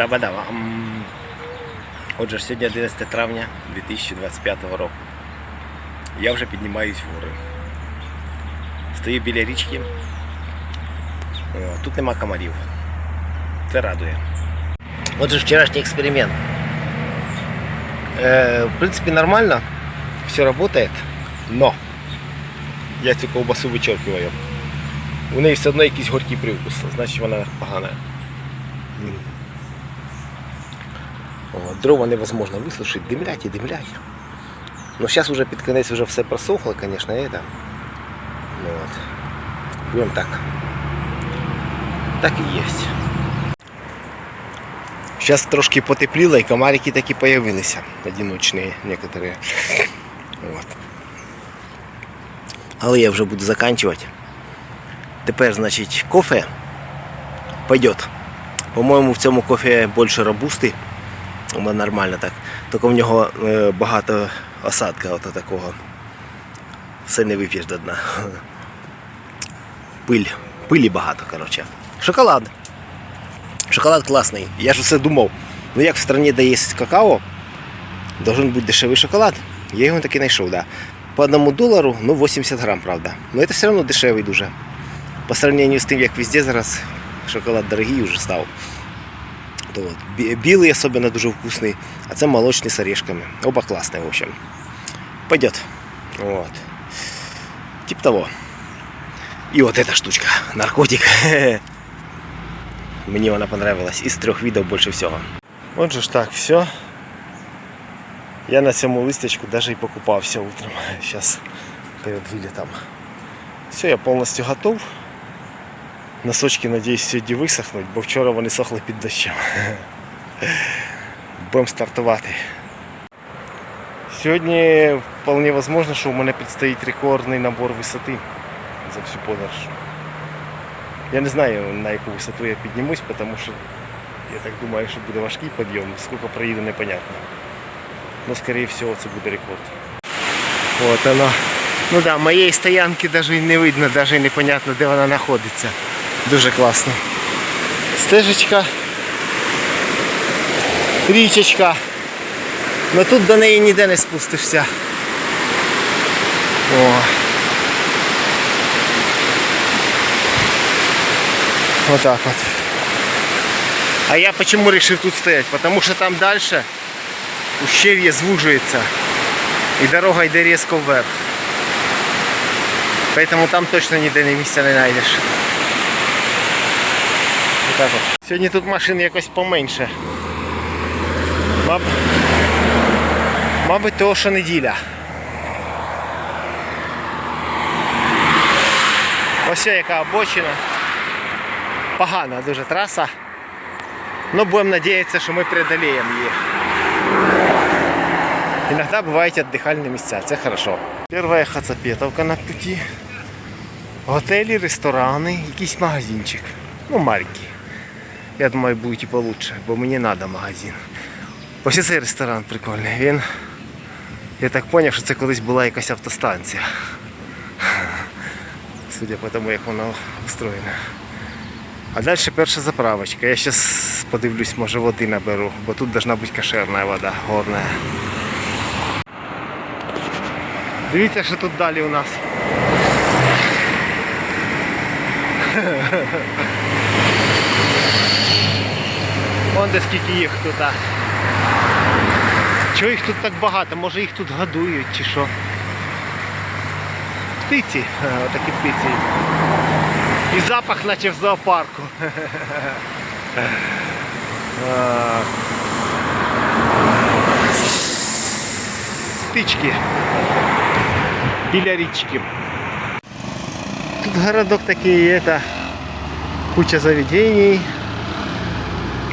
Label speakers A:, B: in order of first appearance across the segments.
A: Табадавам. Отже, сьогодні 11 травня 2025 року. Я вже піднімаюсь в гори. Стою біля річки. Тут нема комарів. Це радує. Отже, вчорашній експеримент. Е, в принципі, нормально. Все работает. Но я цю ковбасу вичеркиваю. У неї все одно якийсь горький привкус, значить вона погана. М. О, дрова невозможно висушити, димлять і димлять. Ну зараз вже під кінець вже все просохло, звісно, это. Ну, от. Будемо так. Так і є. Зараз трошки потепліло і комарики такі появилися. Одиночні некоторые. От. Але я вже буду заканчивать. Тепер, значить, кофе пойдет. По-моєму, в цьому кофе більше робусти. Воно нормально так. Тільки в нього е, багато осадка от такого. Все не вип'єш до дна. Пиль. Пилі багато, коротше. Шоколад. Шоколад класний. Я ж все думав. Ну як в стране, де є какао, должен бути дешевий шоколад. Я його таки знайшов, да. По одному долару, ну 80 грам, правда. Но це все одно дешевий дуже. По сравнению з тим, як везде зараз шоколад дорогий вже став. То от, бі- білий особливо дуже вкусний, а це молочний з орешками. Оба класні, в общем. Пойдет. Вот. Тип того. І от эта штучка, наркотик. Мені вона понравилась. Із трьох відео більше всього. Отже ж так, все. Я на цьому листочку даже і покупався утром. Сейчас перед вилетом. Все, я повністю готов. Носочки, надіюсь, сьогодні висохнуть, бо вчора вони сохли під дощем. Будемо стартувати. Сьогодні вполне возможно, що у мене підстоїть рекордний набор висоти за всю подорож. Я не знаю, на яку висоту я піднімусь, тому що я так думаю, що буде важкий підйом. Скільки проїду, непонятно. Но, скорее всего, це буде рекорд. Вот оно. Ну да, моєї стоянки і не видно, і непонятно, де вона знаходиться. Дуже класно. Стежечка. Річечка. Но тут до неї ніде не спустишся. О. Вот так вот. А я почему решил тут стоять? Потому что там дальше ущелье звужується і дорога йде різко вверх. Поэтому там точно ніде ні місця не знайдеш Отак от. Сьогодні тут машин якось поменше. Маб... Мабуть, того, що неділя. Ось яка обочина. Погана дуже траса. Ну, будемо надіятися, що ми преодолеємо її. Иногда бывают отдыхальные места, це хорошо. Первая хацапетовка на пути. Готелі, ресторани, якийсь магазинчик. Ну, маленький. Я думаю, буде і получше, бо мені треба магазин. Ось цей ресторан прикольний. Він. Я так зрозумів, що це колись була якась автостанція. Судя по тому, як воно устроєне. А далі перша заправочка. Я зараз подивлюсь, може води наберу, бо тут должна бути кошерна вода, горна. Дивіться, що тут далі у нас. Вон де скільки їх тут. Чого їх тут так багато? Може їх тут годують чи що? Птиці, Е, отакі птиці. І запах наче в зоопарку. Птички біля річки. Тут городок такий, это куча заведений.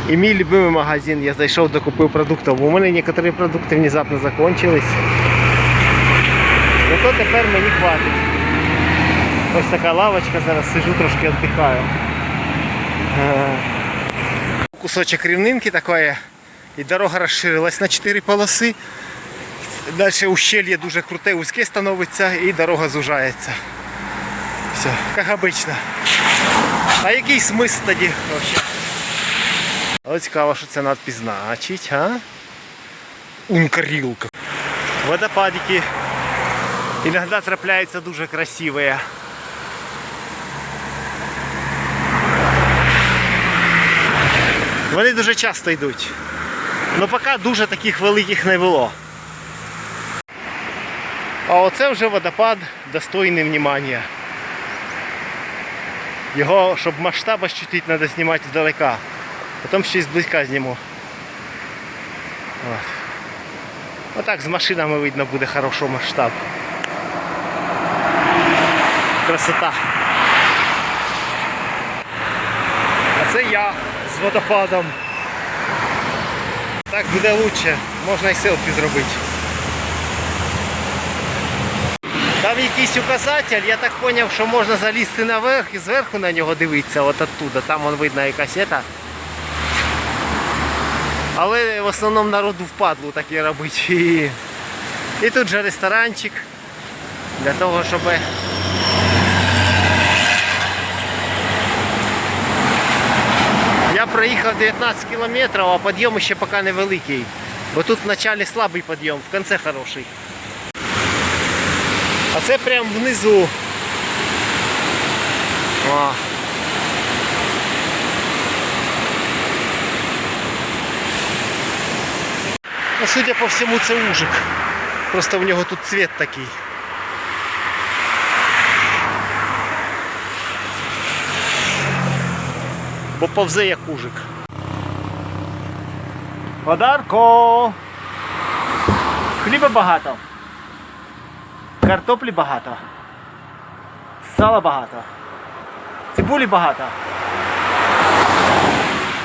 A: І мій любимий магазин, я зайшов, докупив продуктів. У мене некоторі продукти внезапно закончились. Зато тепер мені хватить. Ось така лавочка, зараз сижу трошки віддихаю. Е, Кусочок рівнинки такої. І дорога розширилась на 4 полоси. Далі ущелье дуже круте, вузьке становиться і дорога зужається. Все, як обично. А який смисл тоді? Вообще? Але цікаво, що це надпись значить, а? Ункарілка. Водопадики. Иногда трапляються дуже красиві. Вони дуже часто йдуть. Ну поки дуже таких великих не було. А оце вже водопад достойний внимання. Його, щоб масштаб ощутити, треба знімати здалека. Потім ще й зблизька зніму. От. Отак з машинами видно буде хороший масштаб. Красота. А це я з водопадом. Так буде краще, можна і селфі зробити. Там якийсь указатель, я так зрозумів, що можна залізти наверх і зверху на нього дивитися, от оттуда. Там вон видно якась ета. Але в основному народу впадло таке робити. І, і тут же ресторанчик для того, щоб Я проїхав 19 кілометрів, а підйом ще поки невеликий. Бо тут в началі слабий підйом, в кінці хороший. А це прямо внизу. О. Ну, судя по всьому, це ужик. Просто в нього тут цвет такий. Бо повзе як ужик. Подарко! Хліба багато. Картоплі багато. Сала багато. Цибулі багато.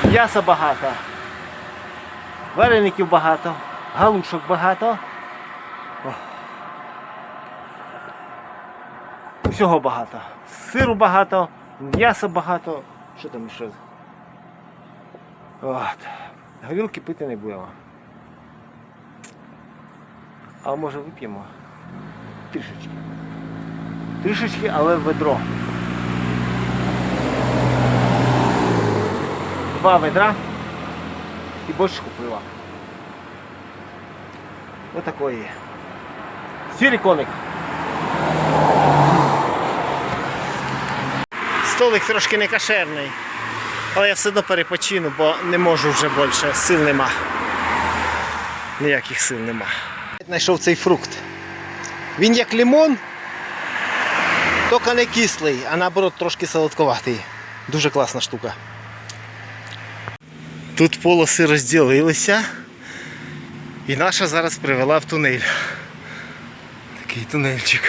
A: М'яса багато. Вареників багато. Галушок багато. Всього багато. Сиру багато, м'яса багато. Що там ще? От. Горілки пити не будемо. А може вип'ємо? Трішечки. Трішечки, але ведро. Два ведра і бочку пива. Ось такої. Сірий коник. Столик трошки не кошерний. Але я все одно перепочину, бо не можу вже більше. Сил нема. Ніяких сил нема. Знайшов цей фрукт. Він як лимон, тільки не кислий, а наоборот трошки солодковатий. Дуже класна штука. Тут полоси розділилися. І наша зараз привела в тунель. Такий тунельчик.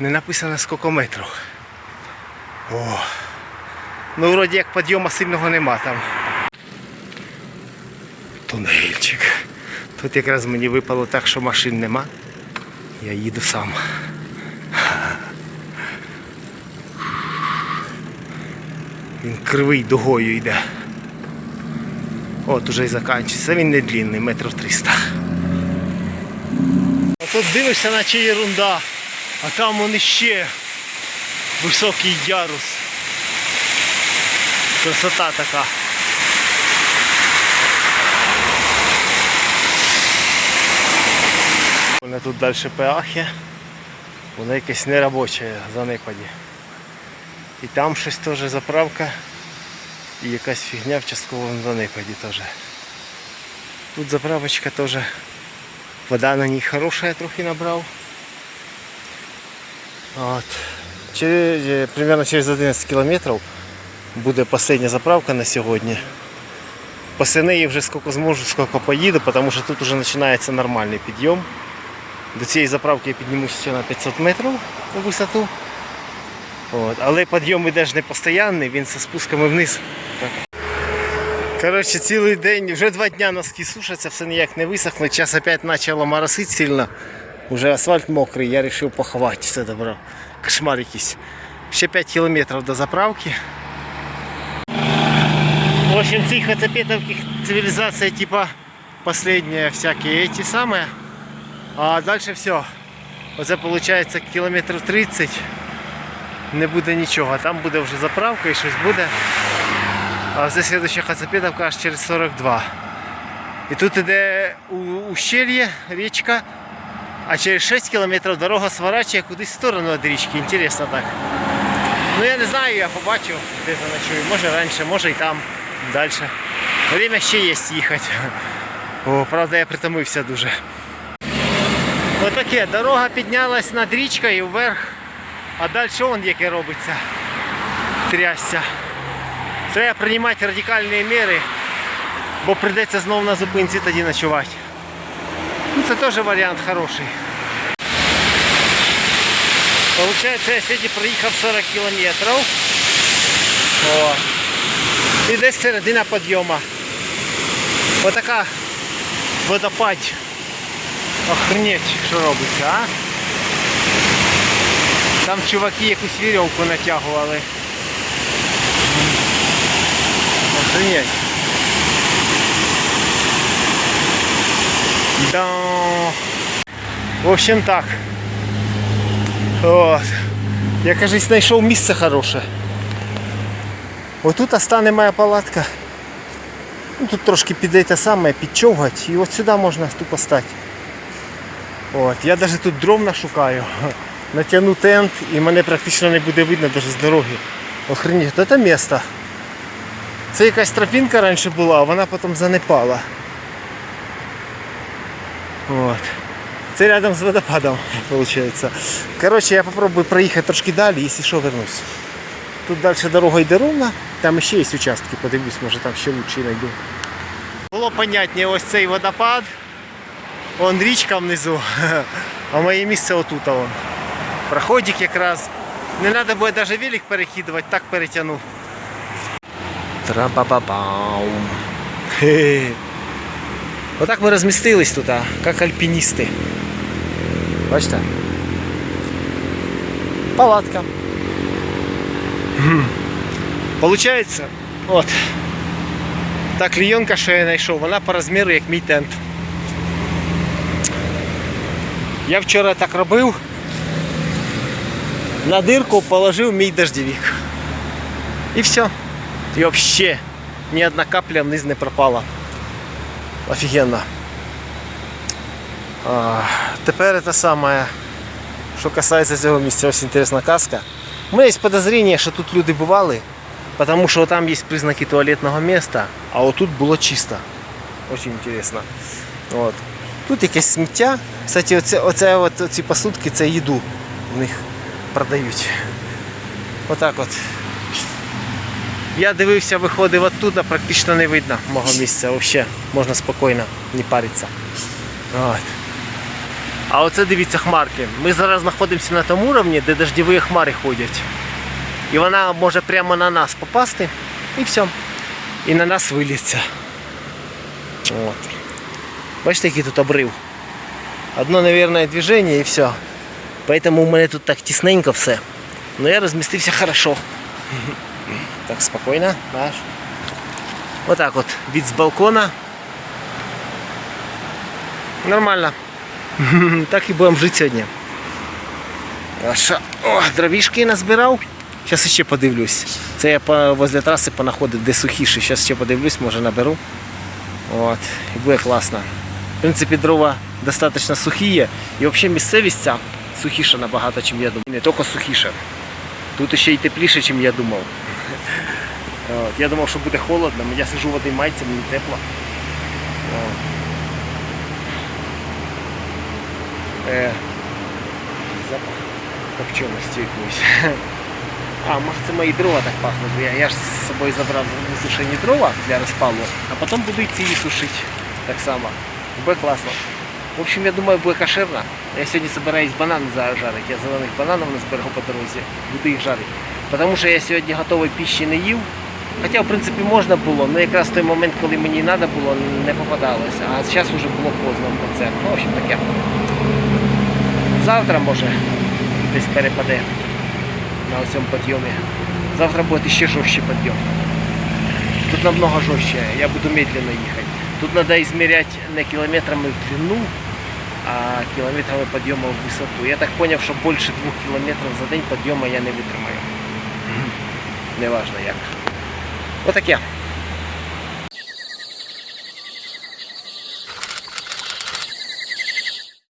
A: Не написано скільки метрів. О. Ну вроді як підйому сильного нема там. Тунельчик. Тут якраз мені випало так, що машин нема. Я їду сам. Він кривий дугою йде. От уже і закінчиться. Він не длинний, метрів 300. А тут дивишся, наче ерунда. А там он іще високий ярус. Красота така. Вона тут далі пеахи. Вона якась неробоча занепаді. І там щось теж заправка і якась фігня в частковому занепаді теж. Тут заправочка теж. Вода на ній хороша, я трохи набрав. От. Через, примерно через 11 кілометрів буде остання заправка на сьогодні. По неї вже скільки зможу, скільки поїду, тому що тут вже починається нормальний підйом. До цієї заправки я піднімуся ще на 500 метрів у висоту. От. Але підйом іде ж не постійний, він зі спусками вниз. Коротше, цілий день, вже два дні носки сушаться, все ніяк не висохне. Час опять почало моросити сильно. Уже асфальт мокрий, я вирішив поховати це добро. Кошмар якийсь. Ще 5 кілометрів до заправки. В общем, цих оцепетовских цивилизация типа последние всякие эти самые. А дальше все. Оце виходить кілометрів 30. Не буде нічого. Там буде вже заправка і щось буде. А це следующая Хацапетовка аж через 42. І тут іде ущелье, річка, а через 6 кілометрів дорога сворачує кудись в сторону від річки. Інтересно так. Ну я не знаю, я побачив, де заночую. Може раніше, може і там далі. Время ще є їхати. О, правда, я притомився дуже. Отаке, дорога піднялась над річкою вверх, а далі вон яке робиться. Трясся. Треба приймати радикальні міри, бо прийдеться знову на зупинці тоді ночувати. Ну, це теж варіант хороший. Получається, я сьогодні проїхав 40 кілометрів. О. І десь середина підйому. Отака водопад. Охренеть, що робиться, а? Там чуваки якусь вірьовку натягували. Охренеть. Да. В общем так. От. Я кажись, знайшов місце хороше. Отут стане моя палатка. Ну, тут трошки піде те саме, підчовгать, і от сюди можна тупо стати. От, я навіть тут дров нашукаю. Натягну тент і мене практично не буде видно навіть з дороги. Охренеть, це місто. Це якась тропінка раніше була, а вона потім занепала. От. Це рядом з водопадом, виходить. Коротше, я попробую проїхати трошки далі, якщо що, вернусь. Тут далі дорога йде ровно, там ще є участки, подивлюсь, може там ще лучше знайду. Було понятніше ось цей водопад. Вон річка внизу, а моє місце отут. Вон. Проходик якраз. Не треба буде навіть велик перекидувати, так перетягну. Тра-ба-ба-бам. Хе. Отак ми розмістились тут, а, як альпіністи. Бачите? Палатка. Гм. Получається, от. Та клійонка, що я знайшов, вона по розміру як мій тент. Я вчора так робив. На дирку положив мій дождевик. І все. І взагалі ні одна капля вниз не пропала. Офігенно. А, тепер це саме, що касається цього місця, ось інтересна казка. У мене є подозріння, що тут люди бували, тому що там є признаки туалетного міста, а отут було чисто. Очень інтересно. От. Тут якесь сміття. Кстати, оце, оце от, ці посудки це їду в них продають. Отак от. Я дивився, виходив оттуда, практично не видно мого місця. Взагалі можна спокійно, не паритися. От. А оце дивіться хмарки. Ми зараз знаходимося на тому рівні, де дождєві хмари ходять. І вона може прямо на нас попасти і все. І на нас виліться. От. Бачите, який тут обрив. Одно, наверное, движение і все. Поэтому у мене тут так тісненько все. Но я розмістився хорошо. Так, спокійно, наш. Отак от, від з балкона. Нормально. Так і будемо жити сьогодні. А що? О, дровішки назбирав. Зараз ще подивлюсь. Це я возле траси понаходив, де сухіше. Зараз ще подивлюсь, може наберу. От. І буде класно. В принципі, дрова достатньо сухі є. І взагалі місцевість сухіша набагато, ніж я думав. Не тільки сухіше. Тут ще й тепліше, ніж я думав. От. Я думав, що буде холодно, я сижу в одній майці, мені тепло. Е, запах копченості якоїсь. А, може це мої дрова так пахнуть. Я, я ж з собою забрав висушені дрова для розпалу, а потім буду йти її сушити так само. Буде класно. В общем, я думаю, буде кошерно. Я сьогодні збираюсь банани зажарити. Я зелених бананів назберу по дорозі. Буду їх жарити. Тому що я сьогодні готової піші не їв. Хоча, в принципі, можна було, але якраз в той момент, коли мені треба було, не попадалося. А зараз вже було поздно в концерт. Ну, в общем, таке. Завтра може десь перепаде на цьому підйомі. Завтра буде ще жорсткий підйом. Тут намного жорстче, я буду медленно їхати. Тут треба измерять не кілометрами в длину, а кілометрами підйому в висоту. Я так зрозумів, що більше двох кілометрів за день підйому я не витримаю. Неважно як. Отаке.